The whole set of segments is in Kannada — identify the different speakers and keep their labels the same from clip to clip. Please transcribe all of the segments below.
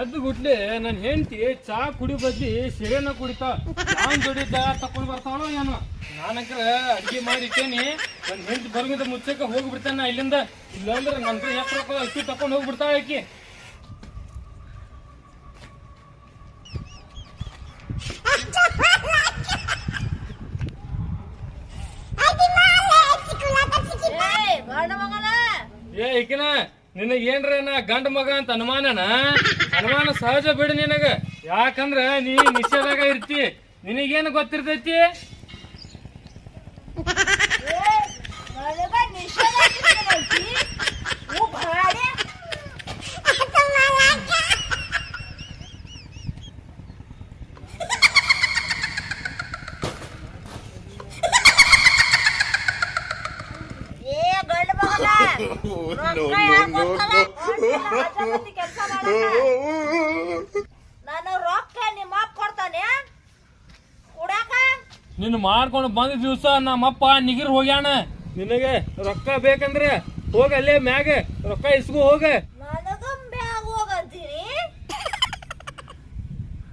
Speaker 1: ಎದ್ದು ಗುಡ್ಲೆ ನನ್ನ ಹೆಂಡತಿ ಚಾ ಕುಡಿ ಬದ್ಲಿ ಸಿರೇನ ಕುಡಿತಾ. ನಾನು ಚಾ ತಕೊಂಡ್ ಬರ್ತಾಳೋ ಏನೋ. ನಾನಂಕ್ರ ಅಡ್ಗೆ ಮಾಡಿ ಇಟ್ಟೇನಿ ನನ್ನ ಹೆಂಡತಿ ಬರೋಗಿಂದ ಮುಚ್ಚಕ್ಕೆ ಹೋಗ್ಬಿಡ್ತಾನ ನಾ ಇಲ್ಲಿಂದ. ಇಲ್ಲಾಂದ್ರೆ ನನ್ನ ರೊಕ್ಕ ಅಕ್ಕಿ ತಕೊಂಡ್ ಹೋಗ್ಬಿಡ್ತಾಳ ಆಕಿ. ಏ ಈಕಿನ. ನಿನಗ ಏನ್ರ ನಾ ಗಂಡ ಮಗ ಅಂತ ಅನುಮಾನನ? ಅನುಮಾನ ಸಹಜ ಬಿಡು ನಿನಗ. ಯಾಕಂದ್ರ ನೀ ನಿಷೇಧಾಗ ಇರ್ತಿ. ನಿನಗೇನು ಗೊತ್ತಿರ್ತೈತಿ?
Speaker 2: ನಿಷೇಧ ಹಾಕಿದ್ರಂತಿ. ಹೂ ಭಾಡೆ. ಏ ಗಂಡ ಮಗನ ರೊಕ್ಕ ಯಾಕ್ ಕೊಡ್ತಾನ? ರಾಜಮಂತ್ರಿ ಕೆಲ್ಸ ಮಾಡಾಕ. ನಾನು ರೊಕ್ಕ ನಿಮ್ಮ ಅಪ್ಪ ಕೊಡ್ತಾನೆ. ಕೊಡಾಕ
Speaker 1: ನಿನ್ನ ಮಾಡ್ಕೊಂಡು ಬಂದ ದಿವಸ ನಮ್ಮಪ್ಪ ನಿಗಿರ್ ಹೋಗ್ಯಾಣ ನಿನಗೆ ರೊಕ್ಕ ಬೇಕಂದ್ರೆ ಹೋಗ ಅಲ್ಲೇ ಮ್ಯಾಗ ರೊಕ್ಕ ಇಸ್ಕೊ ಹೋಗ.
Speaker 2: ನನಗಂ ಬ್ಯಾಗ ಹೋಗಂತೀನಿ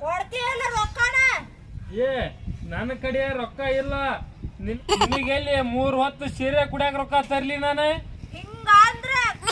Speaker 2: ಕೊಡ್ತೀಯಲ್ಲ ರೊಕ್ಕನ?
Speaker 1: ಏ ನನ್ನ ಕಡೆ ರೊಕ್ಕ ಇಲ್ಲ. ನಿನ್- ನಿನಗೆಲ್ಲಿ ಮೂರ್ ಹೊತ್ತು ಸೀರೆ ಕುಡಿಯಾಕ ರೊಕ್ಕ ತರ್ಲಿ ನಾನು
Speaker 2: ಹಿಂಗಂದ್ರ ಕೇಳುಂಗಿಲ್ಲ ನೀ ನನ್ ಕಾಲ ಕಾಲ್ ಬರಲ್ಲ ಬಿಡ್ತೀಯ ಅದನ್ನ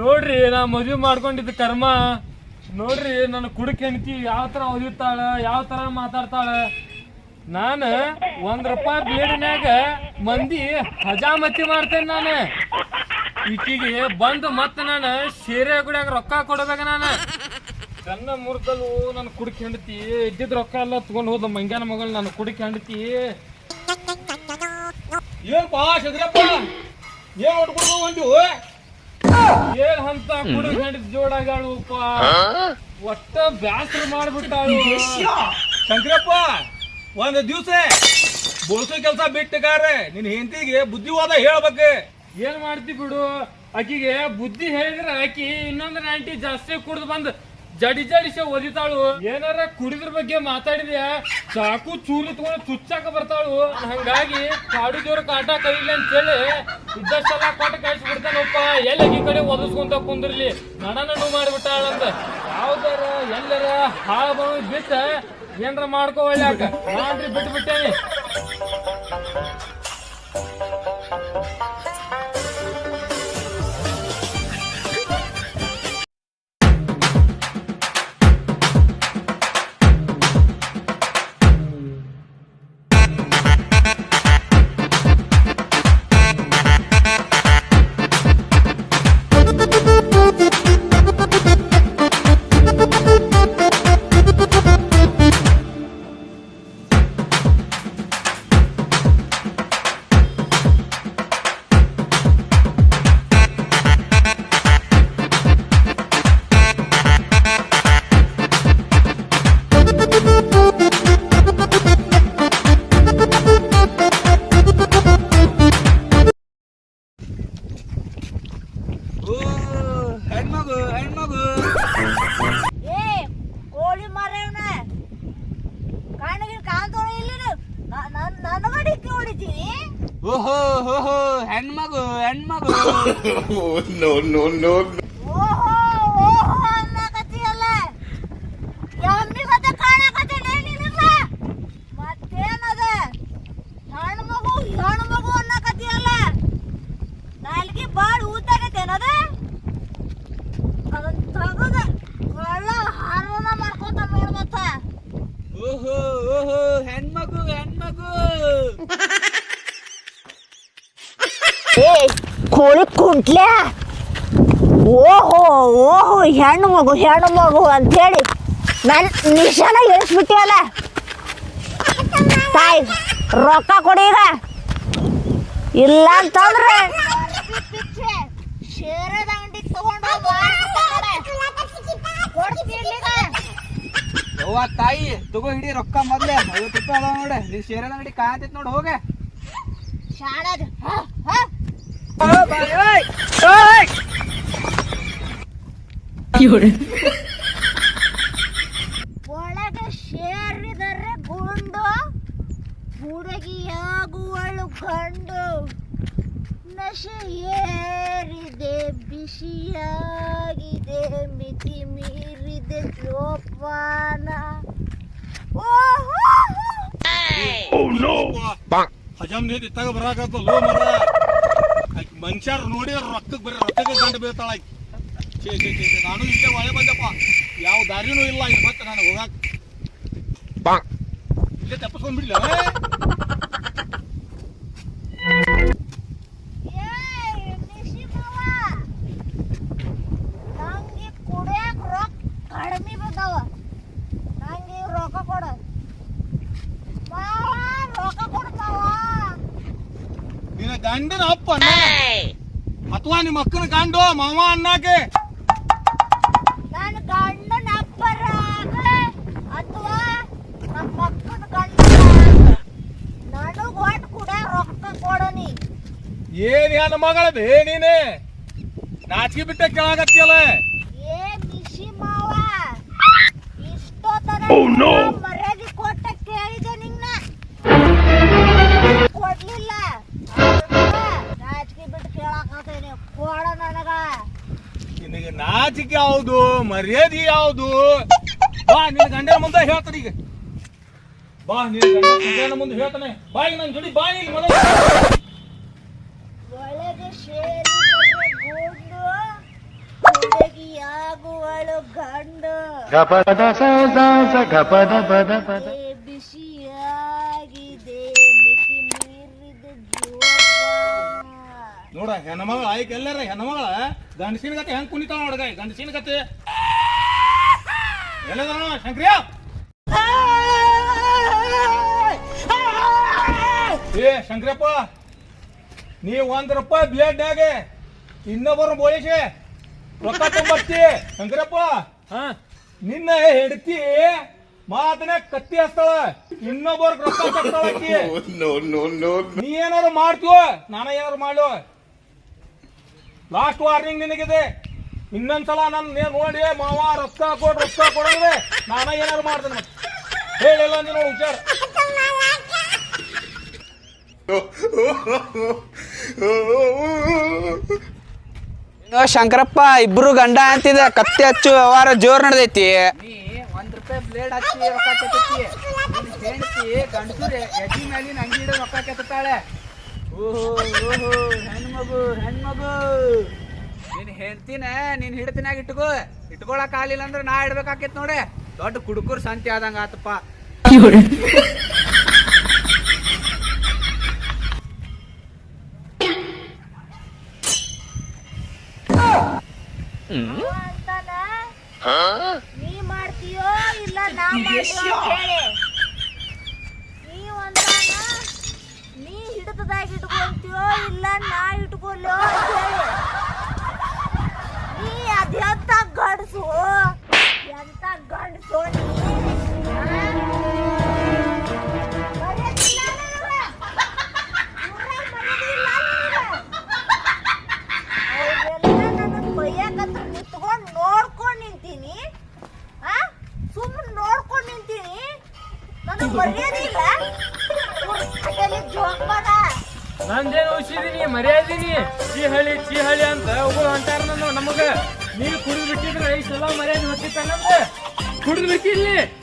Speaker 1: ನೋಡ್ರಿ, ನಾ ಮದ್ವಿ ಮಾಡ್ಕೊಂಡಿದ್ದ ಕರ್ಮ. ನೋಡ್ರಿ, ನನ್ನ ಕುಡಕ್ ಹೆಂಡತಿ ಯಾವ ತರ ಒದಿತಾಳ ಯಾವ ತರ ಮಾತಾಡ್ತಾಳ. ನಾನು ಒಂದ್ ರೂಪಾಯಿ ಬೇಡಿನ್ಯಾಗ ಮಂದಿ ಹಜಾಮತಿ ಮಾಡ್ತೇನೆ ನಾನು. ಈಕಿಗೆ ಬಂದು ಮತ್ತೆ ನಾನು ಸೇರೆ ಗುಡಿಯಾಗ ರೊಕ್ಕ ಕೊಡ್ಬೇಕ ನಾನು. ನನ್ನ ಮುರ್ದಲು ನನ್ನ ಕುಡಕ್ ಹೆಂಡತಿ, ಇದ್ದಿದ್ ರೊಕ್ಕ ಎಲ್ಲ ತಗೊಂಡ್ ಹೋದ ಮಂಗ್ಯಾನ ಮಗಳು ನನ್ನ ಕುಡಕ್ ಹೆಂಡತಿ.
Speaker 3: ಏನ್ಪಾ ಶದ್ರಪ್ಪ? ಏನ್ ಹೊಡ್ಕೊಂಡು
Speaker 1: ಅಂತ ಕೂಡ ಹೆಂಡತಿ ಜೋಡಾಗಾಳುಪ್ಪ ಒಟ್ಟ ಬ್ಯಾಸರ ಮಾಡ್ಬಿಟ್ಟಾಳು.
Speaker 3: ಶಂಕರಪ್ಪ ಒಂದ್ ದಿವ್ಸ ಬೋಳ್ಸೋ ಕೆಲಸ ಬಿಟ್ಟಗಾರೆ ನಿನ್ ಹೆಂಡತಿಗೆ ಬುದ್ಧಿವಾದ ಹೇಳ್ಬೇಕು.
Speaker 1: ಏನ್ ಮಾಡ್ತಿ ಬಿಡು ಆಕಿಗೆ ಬುದ್ಧಿ ಹೇಳಿದ್ರೆ ಆಕಿ ಇನ್ನೊಂದ್ ನಾಂಟಿ ಜಾಸ್ತಿ ಕುಡ್ದು ಬಂದ್ ಜಡಿ ಜಡಿಸ ಓದಿತಾಳು. ಏನಾರ ಕುಡಿದ್ರ ಬಗ್ಗೆ ಮಾತಾಡಿದ್ಯಾ? ಚಾಕು ಚೂಲಿ ತಗೊಂಡು ಚುಚ್ಚಾಕ ಬರ್ತಾಳು. ಹಂಗಾಗಿ ಕಾಡು ದೇವ್ರ ಕಾಟ ಅಂತ ಅಂತೇಳಿ ಇದ್ದಷ್ಟೆಲ್ಲ ಕೊಟ್ಟು ಕಳ್ಸಿ ಬಿಡ್ತಾನಪ್ಪ ಎಲ್ಲಿ ಈ ಕಡೆ ಒದಸ್ಕೊಂತ ಕುಂದಿರ್ಲಿ? ನಡ ನಡು ಮಾಡಿಬಿಟ್ಟಾಳಂತ. ಯಾವ್ದಾರ ಎಲ್ಲರ ಹಾಳ ಬಣ ಬಿಟ್ಟ ಏನಾರ ಮಾಡ್ಕೋ ಒಳ್ಳೆ ಬಿಟ್ಟು ಬಿಟ್ಟೇನಿ
Speaker 2: ಮಾಡ್ಕೊತ ನೋಡ್ಮತ್ತ
Speaker 3: ಓಹೋ ಓಹೋ ಹೆಣ್ಮಗು ಹೆಣ್ಮಗು.
Speaker 2: ಏ ಕೋಳಿ ಕುಂಟ್ಲೆ? ಓಹೋ ಓಹೋ ಹೆಣ್ಣು ಮಗು ಹೆಣ್ಣು ಮಗು ಅಂತೇಳಿ. ನನ್ನ ನಿಶಾನ ಇಳಿಸ್ಬಿಟ್ಟಿವಲ್ಲ ತಾಯಿ ರೊಕ್ಕ ಕೊಡಿ ಈಗ. ಇಲ್ಲ ಅಂತಂದ್ರೆ
Speaker 4: ಅವ್ವ ತಾಯಿ ತಗೋ ಹಿಡಿ ರೊಕ್ಕ ಮೊದ್ಲೆ. ಐವತ್ತು ರೂಪಾಯಿ ಅದಾವ ನೋಡಿ. ನಿನ್ ಶೇರದ ಅಂಗಡಿ ಕಾಯತೈತಿ ನೋಡಿ ಹೋಗೆ.
Speaker 2: ಶಾಣದ. ಒಳಗೆ ಸೇರಿದರೆ ಗುಂಡು ಹುಡುಗಿಯಾಗುವಳು ಗಂಡು ನಶೆ ಏರಿದೆ ಬಿಸಿಯಾಗಿದೆ ಮಿತಿ ಮೀರಿದೆ ಜೋಪಾನ ಓಹೋ
Speaker 3: ಹಜಮ್ ನೀತಿ ತಗ ಬರಾಕತ್ತ ಲೋ ಮರ ಆಕಿ ಮನುಷ್ಯರ ನೋಡಿದ್ರ ರೊಕ್ಕಕ್ಕೆ ಬರೀ ರೊಕ್ಕಕ್ಕೆ ಗಂಡ ಬೀಳ್ತಾಳ ಆಕಿ ಛೇ ಛೇ ಛೇ ಛೇ, ನಾನು ಇಲ್ಲೇ ಒಳೆ ಬಂದಪ್ಪ. ಯಾವ ದಾರಿನೂ ಇಲ್ಲ ಇಲ್ಲಿ ಮತ್ತೆ ನಾನು ಹೋಗಾಕ. ಇಲ್ಲೇ ತಪ್ಪಿಸ್ಕೊಂಡ್ಬಿಡ್ಲ? ನಿನ್ನ ಗಂಡನ ಅಪ್ಪ ಅಣ್ಣ ಅಥವಾ ನಿಮ್ಮ ಅಕ್ಕನ ಗಂಡು ಮಾವ ಅಣ್ಣಾಕೆ
Speaker 2: ನನ್ನ ಗಂಡನ ಅಪ್ಪರ ಅಥವಾ ನಮ್ಮ ಮಕ್ಕನ ಗಂಡ ನನಗ್ ಒಟ್ಟು ಕುಡಿಯಾಕ ರೊಕ್ಕ ಕೊಡನಿ.
Speaker 3: ಏನ್ ಹೆಣ್ಣು ಮಗಳ ನೀನೆ? ನಾಚಿಕೆ ಬಿಟ್ಟ ಕೇಳಾಕತ್ತಿಯಲ್ಲ
Speaker 2: ಏ ಬಿಸಿ ಮಾವ ಇಷ್ಟೊತ್ತನ ಮರ್ಯಾದೆ ಕೊಟ್ಟ ಕೇಳಿದೆ ನಿನ್ನ. ಕೊಡ್ಲಿಲ್ಲ. ನಿನಗೆ
Speaker 3: ನಾಚಿಕೆ ಯಾವುದು? ಮರ್ಯಾದೆ ಯಾವುದು? ಬಾ ನಿನ್ನ ಗಂಡನ ಮುಂದೆ ಹೇಳ್ತಾನೆ ಈಗ. ಬಾ ನಿನ್ನ ಗಂಡನ ಮುಂದೆ ಹೇಳ್ತಾನೆ. ಬಾ ಈಗ ನನ್ನ ಜೋಡಿ ಬಾ ಈಗ ಮೊದಲು
Speaker 2: ಒಳಗೆ ಗುಂಡು ಹುಡುಗಿಯಾಗುವಳು ಗಂಡು. ಏ ಬಿಸಿಯಾಗಿದೆ
Speaker 3: ನೋಡ ಹೆಣ್ಮಗಳ ಆಯ್ಕೆ ಎಲ್ಲಾರ ಹೆಣ್ಮಗಳ. ಗಂಡಸಿನ ಕತೆ ಹೆಂಗ್ ಕುಣಿತಾವ ನೋಡ್ಗ ಗಂಡಸಿನ ಕತೆ ಎಲ್ಲದಾನ ಶಂಕ್ರಿಯ? ಏ ಶಂಕ್ರಪ್ಪ ನೀ ಒಂದ್ ರೂಪಾಯಿ ಬ್ಲೇಡ್ನಾಗೆ ಇನ್ನೊಬ್ಬರು ಬೋಳಿಸಿ. ರೊಕ್ಕ ತುಂಬತ್ತಿ ಶಂಕ್ರಪ್ಪ
Speaker 1: ಹಾ.
Speaker 3: ನಿನ್ನ ಹೆಡ್ತಿ ಮಾತನ ಕತ್ತಿ ಹಸ್ತಾಳ ಇನ್ನೊಬ್ಬರ್ ರೊಕ್ಕ. ನೀ ಏನಾರು ಮಾಡ್ತೀವ ನಾನ ಏನಾರು ಮಾಡೋ ಲಾಸ್ಟ್ ವಾರ್ನಿಂಗ್ ನಿನಗಿದೆ. ಇನ್ನೊಂದ್ಸಲ ನನ್ ನೀ ನೋಡಿ ಮಾವ ರೊಕ್ಕ ಕೊಡ್ ರೊಕ್ಕ ಕೊಡಂದ್ರೆ ನಾನ ಏನಾದ್ರು ಮಾಡ್ತೇನೆ ಮತ್ತೆ. ಹೇಳಿಲ್ಲ ನೀನು ವಿಚಾರ
Speaker 4: ಶಂಕರಪ್ಪ ಇಬ್ರು ಗಂಡ ಅಂತಿದ ಕತ್ತೆ ಹಚ್ಚು ವ್ಯವಹಾರ ಜೋರ್ ನಡೆದೈತಿ. ನೀ ಒಂದ್ ರೂಪಾಯಿ ಬ್ಲೇಡ್ ಹಚ್ಚಿ ರೊಕ್ಕ ಕೆತ್ತೈತಿ ನಿನ್ ಹೆಂಡತಿ ಗಂಡಸೂರೆ ಎದಿ ಮೇಲಿನ ಅಂಗಿ ಹಿಡಿದು ರೊಕ್ಕ ಕೆತ್ತಾಳೆ ಓಹೋ ಓಹೋ ಹೆಣ್ಮಗು ಹೆಣ್ಮಗು ನಿನ್ ಹೆಂಡ್ತಿನ ನೀನ್ ಹಿಡ್ತಿನಾಗ ಇಟ್ಕೋ. ಇಟ್ಕೊಳಕ್ ಆಗ್ಲಿಲ್ಲ ಅಂದ್ರೆ ನಾ ಇಡ್ಬೇಕಾಕೈತ್ ನೋಡಿ. ದೊಡ್ಡ ಕುಡುಕರ್ ಸಂತಿ ಆದಂಗ ಆತಪ್ಪ.
Speaker 2: ನೀ ಮಾಡ್ತೀಯೋ ಇಲ್ಲ ನಾ ಮಾಡ್ತೀಯೋ ಹೇಳಿ.
Speaker 1: 对了 ಮರ್ಯಾದಿನಿ. ಚೀಹಳಿ ಚೀಹಳಿ ಅಂತ ಒಬ್ಬರು ಅಂತಾರ ನಮ್ಮ ನಮಗ. ನೀರು ಕುಡಿದು ಬಿಟ್ಟಿದ್ರೆ ಸಲ ಮರ್ಯಾದೆ ಹೊತ್ತಿತ್ತ ನಮ್ಗೆ? ಕುಡಿದು ಬಿಟ್ಟಿಲ್ಲಿ.